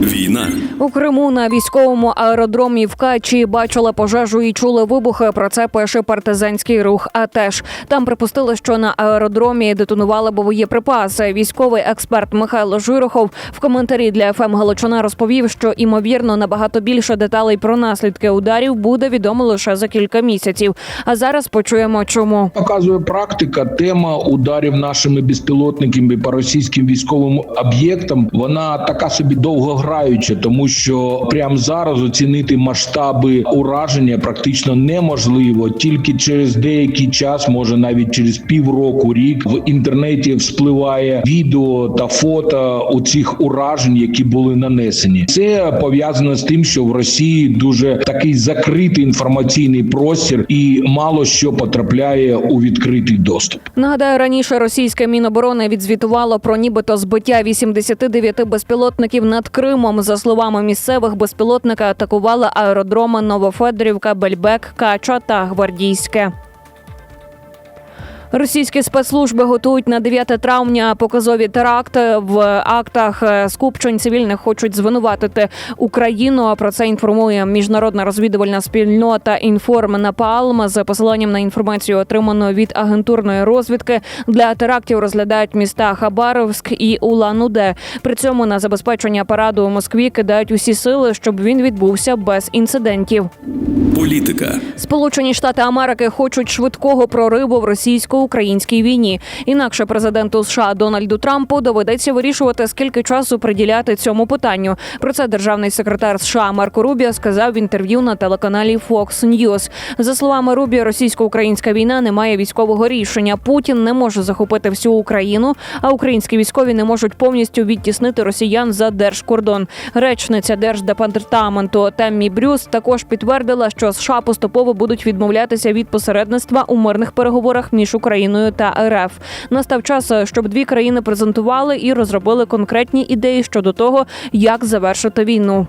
Війна У Криму на військовому аеродромі в Качі бачили пожежу і чули вибухи. Про це пише партизанський рух. А теж там припустили, що на аеродромі детонували боєприпаси. Військовий експерт Михайло Жирохов в коментарі для ФМ Галичина розповів, що імовірно набагато більше деталей про наслідки ударів буде відомо лише за кілька місяців. А зараз почуємо, чому. Показує практика. Тема ударів нашими безпілотниками по російським військовим об'єктам. Вона така собі довгограюча, тому що прямо зараз оцінити масштаби ураження практично неможливо. Тільки через деякий час, може навіть через півроку, рік в інтернеті вспливає відео та фото у цих уражень, які були нанесені. Це пов'язано з тим, що в Росії дуже такий закритий інформаційний простір, і мало що потрапляє у відкритий доступ. Нагадаю, раніше російське міноборони відзвітувало про нібито збиття 89 безпілотників над Кримом. За словами місцевих, безпілотники атакували аеродроми Новофедорівка, Бельбек, Кача та Гвардійське. Російські спецслужби готують на 9 травня показові теракти в актах е, скупчень цивільних хочуть звинуватити Україну. А Про це інформує міжнародна розвідувальна спільнота Інформ Напалм з посиланням на інформацію, отриману від агентурної розвідки. Для терактів розглядають міста Хабаровськ і Улан-Уде. При цьому на забезпечення параду у Москві кидають усі сили, щоб він відбувся без інцидентів. політика. Сполучені Штати Америки хочуть швидкого прориву в російсько-українській війні. Інакше президенту США Дональду Трампу доведеться вирішувати, скільки часу приділяти цьому питанню. Про це державний секретар США Марко Рубіо сказав в інтерв'ю на телеканалі Fox News. За словами Рубіо, російсько-українська війна не має військового рішення. Путін не може захопити всю Україну, а українські військові не можуть повністю відтіснити росіян за держкордон. Речниця держдепартаменту Теммі Брюс також підтвердила, що США поступово будуть відмовлятися від посередництва у мирних переговорах між Україною та РФ. Настав час, щоб дві країни презентували і розробили конкретні ідеї щодо того, як завершити війну.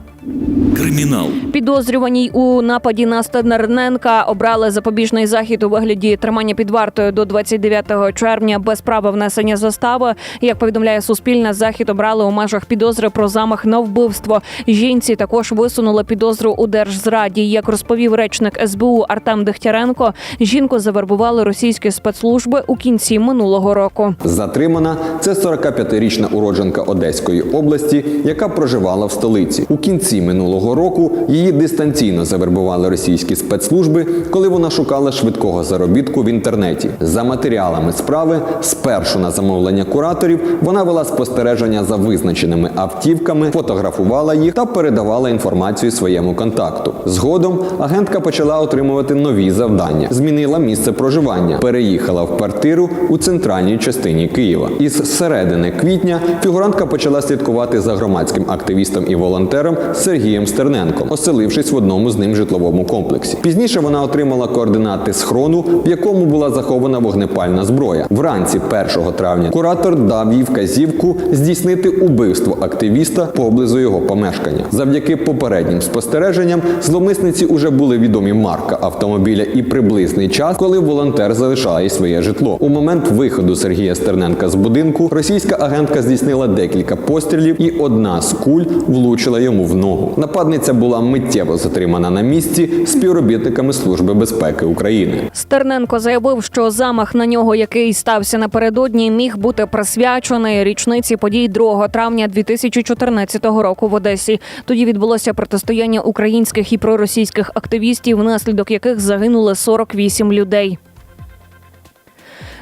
Кримінал Підозрюваній у нападі на Стенерненка обрали запобіжний захід у вигляді тримання під вартою до 29 червня без права внесення застави. Як повідомляє Суспільне, захід обрали у межах підозри про замах на вбивство. Жінці також висунули підозру у держзраді. Як розповів речник СБУ Артем Дегтяренко, жінку завербували російські спецслужби у кінці минулого року. Затримана це 45-річна уродженка Одеської області, яка проживала в столиці. У кінці минулого року її дистанційно завербували російські спецслужби, коли вона шукала швидкого заробітку в інтернеті. За матеріалами справи, спершу на замовлення кураторів, вона вела спостереження за визначеними автівками, фотографувала їх та передавала інформацію своєму контакту. Згодом агентка почала отримувати нові завдання, змінила місце проживання, переїхала в квартиру у центральній частині Києва. Із середини квітня фігурантка почала слідкувати за громадським активістом і волонтером Сергієм Стерненком, оселившись в одному з ним житловому комплексі. Пізніше вона отримала координати схрону, в якому була захована вогнепальна зброя. Вранці 1 травня куратор дав їй вказівку здійснити убивство активіста поблизу його помешкання. Завдяки попереднім спостереженням зловмисниці уже були відомі марка автомобіля і приблизний час, коли волонтер залишає своє житло. У момент виходу Сергія Стерненка з будинку російська агентка здійснила декілька пострілів, і одна з куль влучила йому в ногу. Нападниця була миттєво затримана на місці співробітниками Служби безпеки України. Стерненко заявив, що замах на нього, який стався напередодні, міг бути присвячений річниці подій 2 травня 2014 року в Одесі. Тоді відбулося протистояння українських і проросійських активістів, внаслідок яких загинули 48 людей.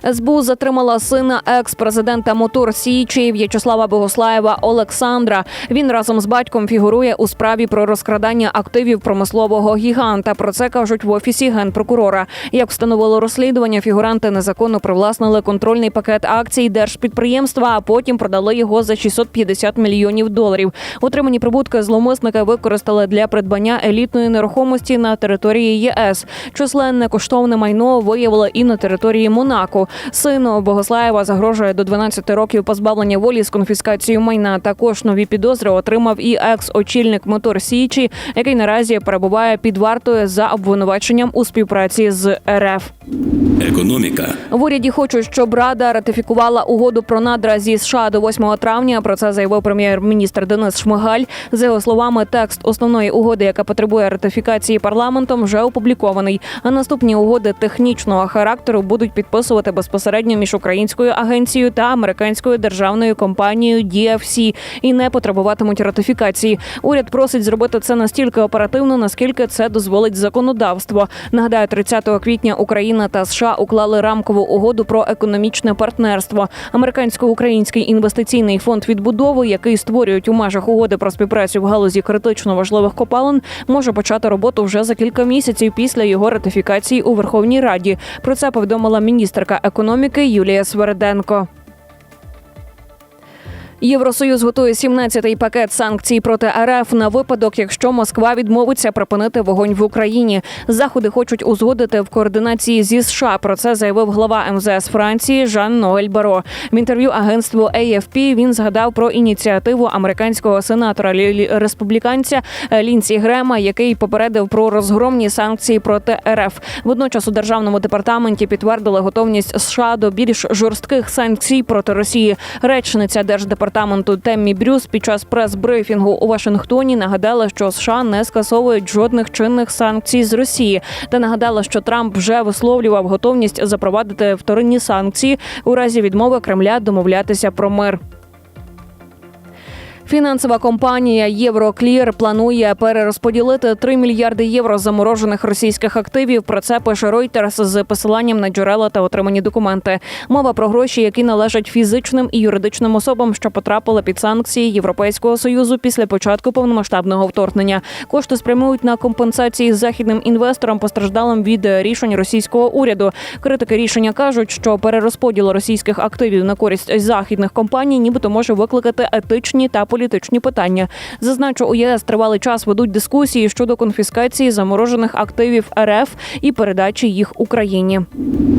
СБУ затримала сина екс-президента Мотор Січі В'ячеслава Богослаєва Олександра. Він разом з батьком фігурує у справі про розкрадання активів промислового гіганта. Про це кажуть в офісі генпрокурора. Як встановило розслідування, фігуранти незаконно привласнили контрольний пакет акцій держпідприємства, а потім продали його за 650 мільйонів доларів. Отримані прибутки зловмисника використали для придбання елітної нерухомості на території ЄС. Численне коштовне майно виявили і на території Монако. Сину Богослаєва загрожує до 12 років позбавлення волі з конфіскацією майна. Також нові підозри отримав і екс-очільник мотор Січі, який наразі перебуває під вартою за обвинуваченням у співпраці з РФ. Економіка. В уряді хочуть, щоб Рада ратифікувала угоду про надра зі США до 8 травня. Про це заявив прем'єр-міністр Денис Шмигаль. За його словами, текст основної угоди, яка потребує ратифікації парламентом, вже опублікований. А наступні угоди технічного характеру будуть підписувати безпосередньо між українською агенцією та американською державною компанією DFC і не потребуватимуть ратифікації. Уряд просить зробити це настільки оперативно, наскільки це дозволить законодавство. Нагадаю, 30 квітня Україна та США уклали рамкову угоду про економічне партнерство. Американсько-український інвестиційний фонд відбудови, який створюють у межах угоди про співпрацю в галузі критично важливих копалин, може почати роботу вже за кілька місяців після його ратифікації у Верховній Раді. Про це повідомила міністерка економіки Юлія Свереденко. Євросоюз готує 17-й пакет санкцій проти РФ на випадок, якщо Москва відмовиться припинити вогонь в Україні. Заходи хочуть узгодити в координації зі США. Про це заявив глава МЗС Франції Жан Ноель Баро. В інтерв'ю агентству AFP він згадав про ініціативу американського сенатора лі- республіканця Лінсі Грема, який попередив про розгромні санкції проти РФ. Водночас у державному департаменті підтвердили готовність США до більш жорстких санкцій проти Росії. Речниця держдепартаменту Теммі Брюс під час прес-брифінгу у Вашингтоні нагадала, що США не скасовують жодних чинних санкцій з Росії, та нагадала, що Трамп вже висловлював готовність запровадити вторинні санкції у разі відмови Кремля домовлятися про мир. Фінансова компанія Євроклір планує перерозподілити 3 мільярди євро заморожених російських активів. Про це пише Reuters з посиланням на джерела та отримані документи. Мова про гроші, які належать фізичним і юридичним особам, що потрапили під санкції Європейського союзу після початку повномасштабного вторгнення. Кошти спрямують на компенсації західним інвесторам, постраждалим від рішень російського уряду. Критики рішення кажуть, що перерозподіл російських активів на користь західних компаній, нібито може викликати етичні та політичні питання. Зазначу, у ЄС тривалий час ведуть дискусії щодо конфіскації заморожених активів РФ і передачі їх Україні.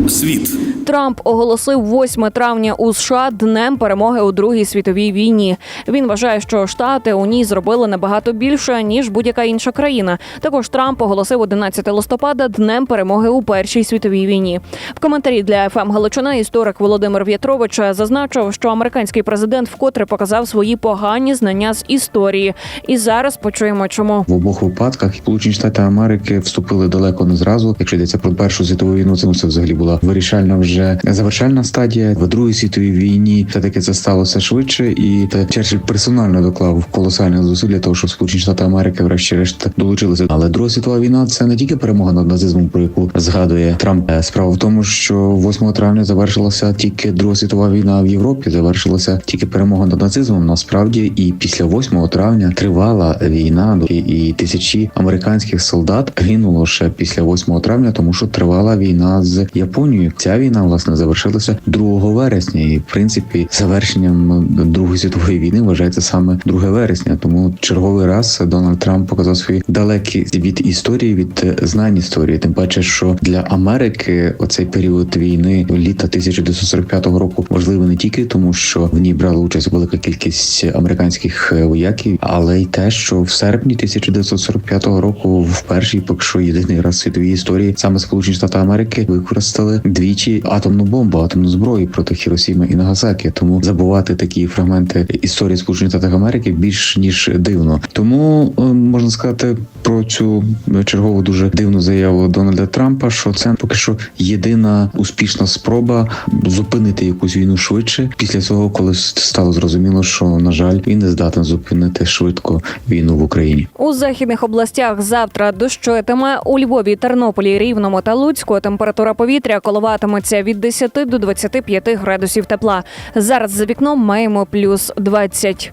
Світ. Трамп оголосив 8 травня у США днем перемоги у Другій світовій війні. Він вважає, що штати у ній зробили набагато більше ніж будь-яка інша країна. Також Трамп оголосив 11 листопада днем перемоги у Першій світовій війні. В коментарі для ФМ Галичина історик Володимир В'ятрович зазначив, що американський президент вкотре показав свої погані знання з історії. І зараз почуємо, чому. В обох випадках Сполучені Штати Америки вступили далеко не зразу. Якщо йдеться про першу світову війну, це, ну, взагалі була вирішальна вже завершальна стадія. В другій світовій війні все таки це сталося швидше, і Черчилль персонально доклав колосальних зусиль для того, щоб Сполучені Штати Америки, врешті-решт, долучилися. Але Друга світова війна це не тільки перемога над нацизмом, про яку згадує Трамп. Е, Справа в тому, що 8 травня завершилася тільки Друга світова війна в Європі. Завершилася тільки перемога над нацизмом. Насправді, і після 8 травня тривала війна, і тисячі американських солдат гинуло ще після 8 травня, тому що тривала війна з Японією. Ця війна власне завершилася 2 вересня, і в принципі завершенням Другої світової війни вважається саме 2 вересня. Тому черговий раз Дональд Трамп показав свої далекі від історії, від е, знань історії. Тим паче, що для Америки оцей період війни літа 1945 року важливий не тільки тому, що в ній брала участь велика кількість американських е, вояків, але й те, що в серпні 1945 року, в перший, поки що єдиний раз світовій історії, саме Сполучені Штати Америки використали двічі атомну бомбу, атомну зброю проти Хіросіми і Нагасакі. Тому забувати такі фрагменти історії Сполучених Штатів Америки більш ніж дивно. Тому е, можна сказати про цю чергову дуже дивну заяву Дональда Трампа, що це поки що єдина успішна спроба зупинити якусь війну швидше після цього, коли стало зрозуміло, що на жаль він не здатен зупинити швидко війну в Україні. У західних областях завтра дощитиме. У Львові, Тернополі, Рівному та Луцьку температура повітря коливатиметься від 10 до 25 градусів тепла. Зараз за вікном маємо плюс 20.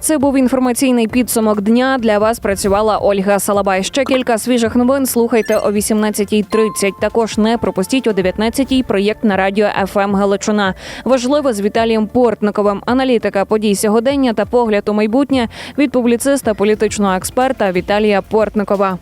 Це був інформаційний підсумок дня. Для вас працювала Ольга Салабай. Ще кілька свіжих новин. Слухайте о 18.30. Також не пропустіть о 19.00 проєкт на радіо ФМ Галичина. Важливо з Віталієм Портниковим. Аналітика подій сьогодення та погляд у майбутнє від публіциста політичного експерта Віталія Портникова.